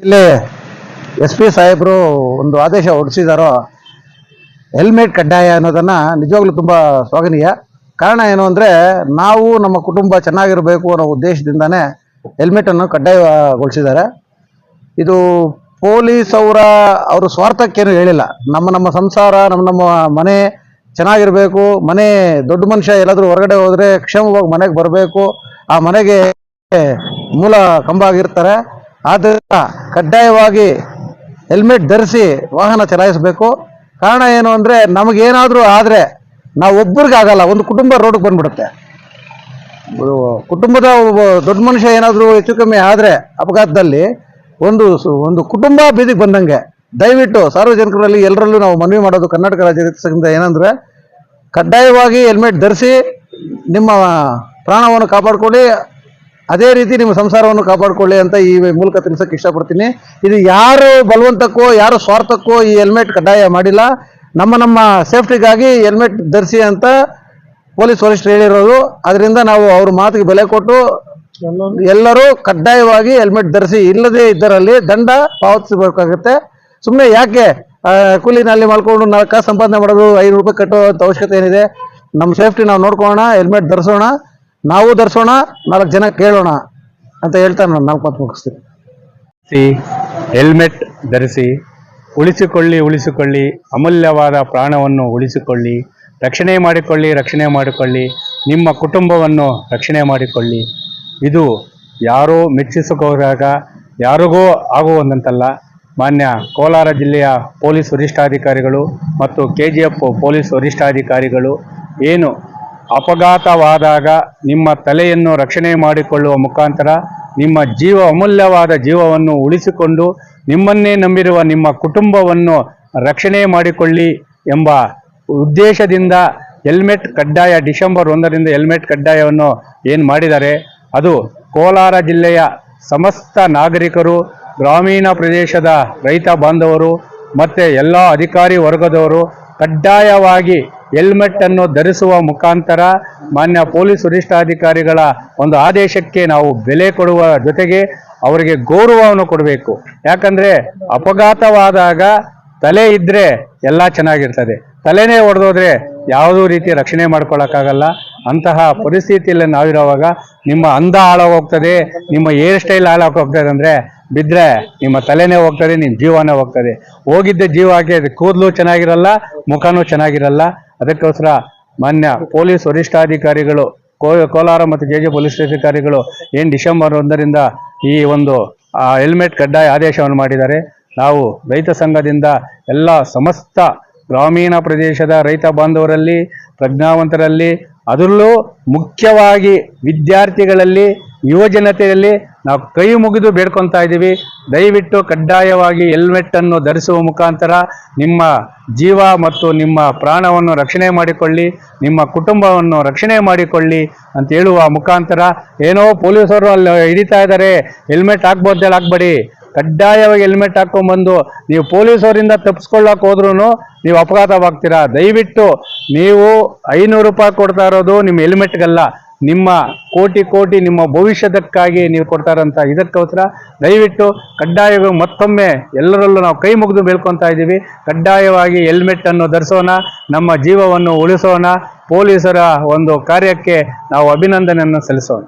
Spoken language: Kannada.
ಜಿಲ್ಲೆ ಎಸ್ ಪಿ ಸಾಹೇಬರು ಒಂದು ಆದೇಶ ಹೊರಡಿಸಿದಾರೋ, ಹೆಲ್ಮೆಟ್ ಕಡ್ಡಾಯ ಅನ್ನೋದನ್ನ ನಿಜವಾಗ್ಲೂ ತುಂಬ ಸ್ವಾಗನೀಯ ಕಾರಣ ಏನು ಅಂದರೆ, ನಾವು ನಮ್ಮ ಕುಟುಂಬ ಚೆನ್ನಾಗಿರಬೇಕು ಅನ್ನೋ ಉದ್ದೇಶದಿಂದಾನೇ ಹೆಲ್ಮೆಟನ್ನು ಕಡ್ಡಾಯಗೊಳಿಸಿದ್ದಾರೆ. ಇದು ಪೊಲೀಸ್ ಅವರ, ಅವರು ಸ್ವಾರ್ಥಕ್ಕೇನು ಹೇಳಿಲ್ಲ. ನಮ್ಮ ನಮ್ಮ ಸಂಸಾರ, ನಮ್ಮ ನಮ್ಮ ಮನೆ ಚೆನ್ನಾಗಿರಬೇಕು, ಮನೆ ದೊಡ್ಡ ಮನುಷ್ಯ ಎಲ್ಲಾದರೂ ಹೊರಗಡೆ ಹೋದರೆ ಕ್ಷೇಮವಾಗಿ ಮನೆಗೆ ಬರಬೇಕು, ಆ ಮನೆಗೆ ಮೂಲ ಕಂಬ ಆಗಿರ್ತಾರೆ. ಆದ್ದರಿಂದ ಕಡ್ಡಾಯವಾಗಿ ಹೆಲ್ಮೆಟ್ ಧರಿಸಿ ವಾಹನ ಚಲಾಯಿಸಬೇಕು. ಕಾರಣ ಏನು ಅಂದರೆ ನಮಗೇನಾದರೂ ಆದರೆ ನಾವು ಒಬ್ಬರಿಗೆ ಆಗಲ್ಲ ಒಂದು ಕುಟುಂಬ ರೋಡ್ಗೆ ಬಂದ್ಬಿಡುತ್ತೆ. ಕುಟುಂಬದ ದೊಡ್ಡ ಮನುಷ್ಯ ಏನಾದರೂ ಹೆಚ್ಚು ಕಮ್ಮಿ ಆದರೆ ಅಪಘಾತದಲ್ಲಿ ಒಂದು ಒಂದು ಕುಟುಂಬ ಬೀದಿಗೆ ಬಂದಂಗೆ ದಯವಿಟ್ಟು ಸಾರ್ವಜನಿಕರಲ್ಲಿ ಎಲ್ಲರಲ್ಲೂ ನಾವು ಮನವಿ ಮಾಡೋದು ಕರ್ನಾಟಕ ರಾಜ್ಯ ಏನಂದರೆ ಏನಂದ್ರೆ ಕಡ್ಡಾಯವಾಗಿ ಹೆಲ್ಮೆಟ್ ಧರಿಸಿ ನಿಮ್ಮ ಪ್ರಾಣವನ್ನು ಕಾಪಾಡ್ಕೊಳ್ಳಿ. ಅದೇ ರೀತಿ ನಿಮ್ಮ ಸಂಸಾರವನ್ನು ಕಾಪಾಡಿಕೊಳ್ಳಿ ಅಂತ ಈ ಮೂಲಕ ತಿಳಿಸೋಕೆ ಇಷ್ಟಪಡ್ತೀನಿ. ಇದು ಯಾರು ಬಲವಂತಕ್ಕೋ, ಯಾರು ಸ್ವಾರ್ಥಕ್ಕೋ ಈ ಹೆಲ್ಮೆಟ್ ಕಡ್ಡಾಯ ಮಾಡಿಲ್ಲ. ನಮ್ಮ ನಮ್ಮ ಸೇಫ್ಟಿಗಾಗಿ ಹೆಲ್ಮೆಟ್ ಧರಿಸಿ ಅಂತ ಪೊಲೀಸ್ ವರಿಷ್ಠರು ಹೇಳಿರೋದು. ಅದರಿಂದ ನಾವು ಅವ್ರ ಮಾತಿಗೆ ಬೆಲೆ ಕೊಟ್ಟು ಎಲ್ಲರೂ ಕಡ್ಡಾಯವಾಗಿ ಹೆಲ್ಮೆಟ್ ಧರಿಸಿ ಇಲ್ಲದೆ ಇದ್ದರಲ್ಲಿ ದಂಡ ಪಾವತಿಸಬೇಕಾಗುತ್ತೆ. ಸುಮ್ಮನೆ ಯಾಕೆ ಕೂಲಿನಲ್ಲಿ ಕೂಲಿ ನಲ್ಲಿ ಮಾಡ್ಕೊಂಡು ನಾಲ್ಕು ಸಂಪಾದನೆ ಮಾಡೋದು ಐದು ರೂಪಾಯಿ ಕಟ್ಟೋ ಅಂತ ಅವಶ್ಯಕತೆ ಏನಿದೆ? ನಮ್ಮ ಸೇಫ್ಟಿ ನಾವು ನೋಡ್ಕೊಳ್ಳೋಣ, ಹೆಲ್ಮೆಟ್ ಧರಿಸೋಣ. ನಾವು ಧರಿಸೋಣ, ನಾಲ್ಕು ಜನ ಕೇಳೋಣ ಅಂತ ಹೇಳ್ತಾರೆ ನಾನು, ನಾಲ್ಕು ಮಾತು ಮುಗಿಸ್ತೀನಿ. ಸಿ, ಹೆಲ್ಮೆಟ್ ಧರಿಸಿ, ಉಳಿಸಿಕೊಳ್ಳಿ ಉಳಿಸಿಕೊಳ್ಳಿ, ಅಮೂಲ್ಯವಾದ ಪ್ರಾಣವನ್ನು ಉಳಿಸಿಕೊಳ್ಳಿ, ರಕ್ಷಣೆ ಮಾಡಿಕೊಳ್ಳಿ ರಕ್ಷಣೆ ಮಾಡಿಕೊಳ್ಳಿ, ನಿಮ್ಮ ಕುಟುಂಬವನ್ನು ರಕ್ಷಣೆ ಮಾಡಿಕೊಳ್ಳಿ. ಇದು ಯಾರೋ ಮೆಚ್ಚಿಸಿಕೋದಾಗ ಯಾರಿಗೋ ಆಗುವಂತಲ್ಲ ಮಾನ್ಯ ಕೋಲಾರ ಜಿಲ್ಲೆಯ ಪೊಲೀಸ್ ವರಿಷ್ಠಾಧಿಕಾರಿಗಳು ಮತ್ತು ಕೆ ಜಿ ಎಫ್ ಪೊಲೀಸ್ ವರಿಷ್ಠಾಧಿಕಾರಿಗಳು ಏನು ಅಪಘಾತವಾದಾಗ ನಿಮ್ಮ ತಲೆಯನ್ನು ರಕ್ಷಣೆ ಮಾಡಿಕೊಳ್ಳುವ ಮುಖಾಂತರ ನಿಮ್ಮ ಜೀವ ಅಮೂಲ್ಯವಾದ ಜೀವವನ್ನು ಉಳಿಸಿಕೊಂಡು ನಿಮ್ಮನ್ನೇ ನಂಬಿರುವ ನಿಮ್ಮ ಕುಟುಂಬವನ್ನು ರಕ್ಷಣೆ ಮಾಡಿಕೊಳ್ಳಿ ಎಂಬ ಉದ್ದೇಶದಿಂದ ಹೆಲ್ಮೆಟ್ ಕಡ್ಡಾಯ ಡಿಸೆಂಬರ್ ಒಂದರಿಂದ ಹೆಲ್ಮೆಟ್ ಕಡ್ಡಾಯವನ್ನು ಏನು ಮಾಡಿದ್ದಾರೆ ಅದು ಕೋಲಾರ ಜಿಲ್ಲೆಯ ಸಮಸ್ತ ನಾಗರಿಕರು, ಗ್ರಾಮೀಣ ಪ್ರದೇಶದ ರೈತ ಬಾಂಧವರು ಮತ್ತು ಎಲ್ಲ ಅಧಿಕಾರಿ ವರ್ಗದವರು ಕಡ್ಡಾಯವಾಗಿ ಹೆಲ್ಮೆಟ್ ಅನ್ನು ಧರಿಸುವ ಮುಖಾಂತರ ಮಾನ್ಯ ಪೊಲೀಸ್ ವರಿಷ್ಠಾಧಿಕಾರಿಗಳ ಒಂದು ಆದೇಶಕ್ಕೆ ನಾವು ಬೆಲೆ ಕೊಡುವ ಜೊತೆಗೆ ಅವರಿಗೆ ಗೌರವವನ್ನು ಕೊಡಬೇಕು. ಯಾಕಂದ್ರೆ ಅಪಘಾತವಾದಾಗ ತಲೆ ಇದ್ರೆ ಎಲ್ಲ ಚೆನ್ನಾಗಿರ್ತದೆ. ತಲೆನೇ ಒಡೆದೋದ್ರೆ ಯಾವುದೂ ರೀತಿ ರಕ್ಷಣೆ ಮಾಡ್ಕೊಳ್ಳೋಕ್ಕಾಗಲ್ಲ ಅಂತಹ ಪರಿಸ್ಥಿತಿಯಲ್ಲಿ ನಾವಿರೋವಾಗ ನಿಮ್ಮ ಅಂದ ಹಾಳಾಗೋಗ್ತದೆ ನಿಮ್ಮ ಹೇರ್ ಸ್ಟೈಲ್ ಹಾಳಾಗೋಗ್ತದೆ ಅಂದರೆ ಬಿದ್ದರೆ ನಿಮ್ಮ ತಲೆನೇ ಹೋಗ್ತದೆ, ನಿಮ್ಮ ಜೀವನೇ ಹೋಗ್ತದೆ. ಹೋಗಿದ್ದ ಜೀವ ಹಾಕಿ ಕೂದಲು ಚೆನ್ನಾಗಿರಲ್ಲ, ಮುಖನೂ ಚೆನ್ನಾಗಿರಲ್ಲ. ಅದಕ್ಕೋಸ್ಕರ ಮಾನ್ಯ ಪೊಲೀಸ್ ವರಿಷ್ಠಾಧಿಕಾರಿಗಳು ಕೋಲಾರ ಮತ್ತು ಜೆ ಜೆ ಪೊಲೀಸ್ ಅಧಿಕಾರಿಗಳು ಏನು ಡಿಸೆಂಬರ್ ಒಂದರಿಂದ ಈ ಒಂದು ಹೆಲ್ಮೆಟ್ ಕಡ್ಡಾಯ ಆದೇಶವನ್ನು ಮಾಡಿದ್ದಾರೆ. ನಾವು ರೈತ ಸಂಘದಿಂದ ಎಲ್ಲ ಸಮಸ್ತ ಗ್ರಾಮೀಣ ಪ್ರದೇಶದ ರೈತ ಬಾಂಧವರಲ್ಲಿ, ಪ್ರಜ್ಞಾವಂತರಲ್ಲಿ, ಅದರಲ್ಲೂ ಮುಖ್ಯವಾಗಿ ವಿದ್ಯಾರ್ಥಿಗಳಲ್ಲಿ ಯುವಜನತೆಯಲ್ಲಿ ನಾವು ಕೈ ಮುಗಿದು ಬೇಡ್ಕೊತಾ ಇದ್ದೀವಿ. ದಯವಿಟ್ಟು ಕಡ್ಡಾಯವಾಗಿ ಹೆಲ್ಮೆಟ್ ಅನ್ನು ಧರಿಸುವ ಮುಖಾಂತರ ನಿಮ್ಮ ಜೀವ ಮತ್ತು ನಿಮ್ಮ ಪ್ರಾಣವನ್ನು ರಕ್ಷಣೆ ಮಾಡಿಕೊಳ್ಳಿ, ನಿಮ್ಮ ಕುಟುಂಬವನ್ನು ರಕ್ಷಣೆ ಮಾಡಿಕೊಳ್ಳಿ ಅಂತ ಹೇಳುವ ಮುಖಾಂತರ ಏನೋ ಪೊಲೀಸರು ಅಲ್ಲಿ ಹಿಡಿತಾ ಇದ್ದಾರೆ. ಹೆಲ್ಮೆಟ್ ಹಾಕ್ಬೋದಲ್ಲಿ, ಹಾಕ್ಬೇಡಿ. ಕಡ್ಡಾಯವಾಗಿ ಹೆಲ್ಮೆಟ್ ಹಾಕ್ಕೊಂಡ್ಬಂದು ನೀವು ಪೊಲೀಸರಿಂದ ತಪ್ಪಿಸ್ಕೊಳ್ಳೋಕೆ ಹೋದ್ರೂ ನೀವು ಅಪಘಾತವಾಗ್ತೀರಾ? ದಯವಿಟ್ಟು ನೀವು ಐನೂರು ರೂಪಾಯಿ ಕೊಡ್ತಾ ಇರೋದು ನಿಮ್ಮ ಹೆಲ್ಮೆಟ್ಗಲ್ಲ ನಿಮ್ಮ ಕೋಟಿ ಕೋಟಿ ನಿಮ್ಮ ಭವಿಷ್ಯದಕ್ಕಾಗಿ ನೀವು ಕೊಡ್ತಾರಂತ ಇದಕ್ಕೋಸ್ಕರ ದಯವಿಟ್ಟು ಕಡ್ಡಾಯವಾಗಿ ಮತ್ತೊಮ್ಮೆ ಎಲ್ಲರಲ್ಲೂ ನಾವು ಕೈ ಮುಗಿದು ಮೇಲ್ಕೊತಾ ಇದ್ದೀವಿ. ಕಡ್ಡಾಯವಾಗಿ ಹೆಲ್ಮೆಟ್ ಅನ್ನು ಧರಿಸೋಣ, ನಮ್ಮ ಜೀವವನ್ನು ಉಳಿಸೋಣ. ಪೊಲೀಸರ ಒಂದು ಕಾರ್ಯಕ್ಕೆ ನಾವು ಅಭಿನಂದನೆಯನ್ನು ಸಲ್ಲಿಸೋಣ.